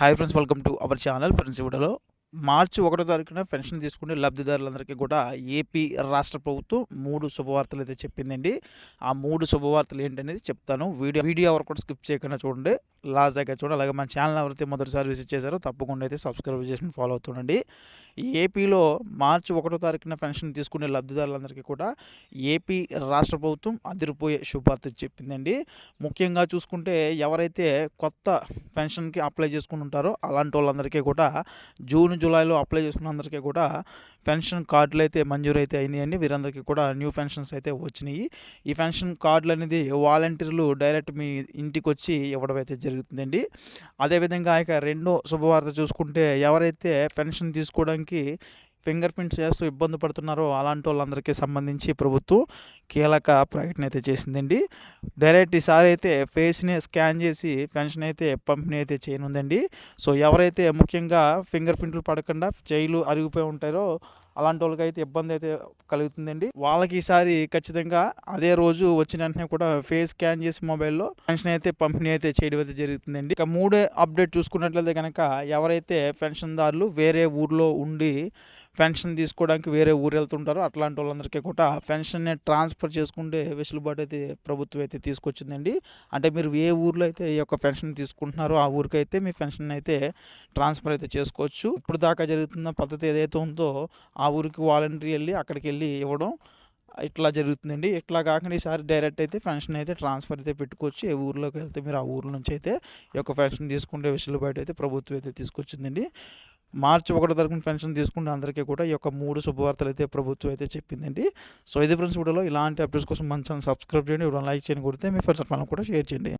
Hi friends welcome to our channel friends వీడియోలో మార్చి ఒకటో తారీఖున పెన్షన్ తీసుకునే లబ్ధిదారులందరికీ కూడా ఏపీ రాష్ట్ర ప్రభుత్వం మూడు శుభవార్తలు అయితే చెప్పిందండి. ఆ మూడు శుభవార్తలు ఏంటనేది చెప్తాను. వీడియో వీడియో ఎవరు కూడా స్కిప్ చేయకుండా చూడండి. లాస్ట్ దగ్గర చూడండి. అలాగే మన ఛానల్ ఎవరైతే మొదటిసారి విజిట్ చేశారో తప్పకుండా అయితే సబ్స్క్రైబ్ చేసి ఫాలో అవుతుండండి. ఏపీలో మార్చి ఒకటో తారీఖున పెన్షన్ తీసుకునే లబ్ధిదారులందరికీ కూడా ఏపీ రాష్ట్ర ప్రభుత్వం అదిరిపోయే శుభార్త చెప్పిందండి. ముఖ్యంగా చూసుకుంటే ఎవరైతే కొత్త పెన్షన్కి అప్లై చేసుకుని ఉంటారో అలాంటి వాళ్ళందరికీ కూడా జూన్ జూలైలో అప్లై చేసుకున్న అందరికీ కూడా పెన్షన్ కార్డులు అయితే మంజూరు అయితే అయినాయండి. వీరందరికీ కూడా న్యూ పెన్షన్స్ అయితే వచ్చినాయి. ఈ పెన్షన్ కార్డులు అనేది వాలంటీర్లు డైరెక్ట్ మీ ఇంటికి వచ్చి ఇవ్వడం అయితే జరుగుతుందండి. అదేవిధంగా ఇక రెండో శుభవార్త చూసుకుంటే ఎవరైతే పెన్షన్ తీసుకోవడానికి ఫింగర్ ప్రింట్స్ చేస్తూ ఇబ్బంది పడుతున్నారో అలాంటి వాళ్ళందరికీ సంబంధించి ప్రభుత్వం కీలక ప్రకటన అయితే చేసిందండి. డైరెక్ట్ ఈసారి అయితే ఫేస్ని స్కాన్ చేసి పెన్షన్ అయితే పంపిణీ అయితే చేయనుందండి. సో ఎవరైతే ముఖ్యంగా ఫింగర్ ప్రింట్లు పడకుండా చేయిలు అరిగిపోయి ఉంటారో అలాంటి వాళ్ళకి అయితే ఇబ్బంది అయితే కలుగుతుందండి. వాళ్ళకి ఈసారి ఖచ్చితంగా అదే రోజు వచ్చిన వెంటనే కూడా ఫేస్ స్కాన్ చేసి మొబైల్లో పెన్షన్ అయితే పంపిణీ అయితే చేయడం అయితే జరుగుతుందండి. ఇక మూడే అప్డేట్ చూసుకున్నట్లయితే కనుక ఎవరైతే పెన్షన్దారులు వేరే ఊర్లో ఉండి పెన్షన్ తీసుకోవడానికి వేరే ఊరు వెళ్తుంటారో అట్లాంటి వాళ్ళందరికీ కూడా పెన్షన్ని ట్రాన్స్ఫర్ చేసుకుంటే వెసులుబాటు అయితే ప్రభుత్వం అయితే తీసుకొచ్చిందండి. అంటే మీరు ఏ ఊర్లో అయితే ఈ యొక్క పెన్షన్ తీసుకుంటున్నారో ఆ ఊరికైతే మీ పెన్షన్ అయితే ట్రాన్స్ఫర్ అయితే చేసుకోవచ్చు. ఇప్పుడు దాకా జరుగుతున్న పద్ధతి ఏదైతే ఉందో ఆ ఊరికి వాలంటరీ వెళ్ళి అక్కడికి వెళ్ళి ఇవ్వడం ఇట్లా జరుగుతుందండి. ఇట్లా కాకుండా ఈసారి డైరెక్ట్ అయితే పెన్షన్ అయితే ట్రాన్స్ఫర్ అయితే పెట్టుకోవచ్చు. ఏ ఊర్లోకి వెళ్తే మీరు ఆ ఊర్ల నుంచి అయితే ఈ యొక్క పెన్షన్ తీసుకుంటే వెసులుబాటు అయితే ప్రభుత్వం అయితే తీసుకొచ్చిందండి. మార్చి ఒకటో తరగతి పెన్షన్ తీసుకుంటే అందరికీ కూడా ఈ యొక్క మూడు శుభవార్తలు అయితే ప్రభుత్వం అయితే చెప్పిందండి. సో ఇది ఫ్రెండ్స్ వీడియోలో ఇలాంటి అప్డేట్స్ కోసం మన ఛానల్ సబ్స్క్రైబ్ చేయండి. ఇవ్వడం లైక్ చేయండి. కొడితే మీ ఫ్రెండ్స్ మనం కూడా షేర్ చేయండి.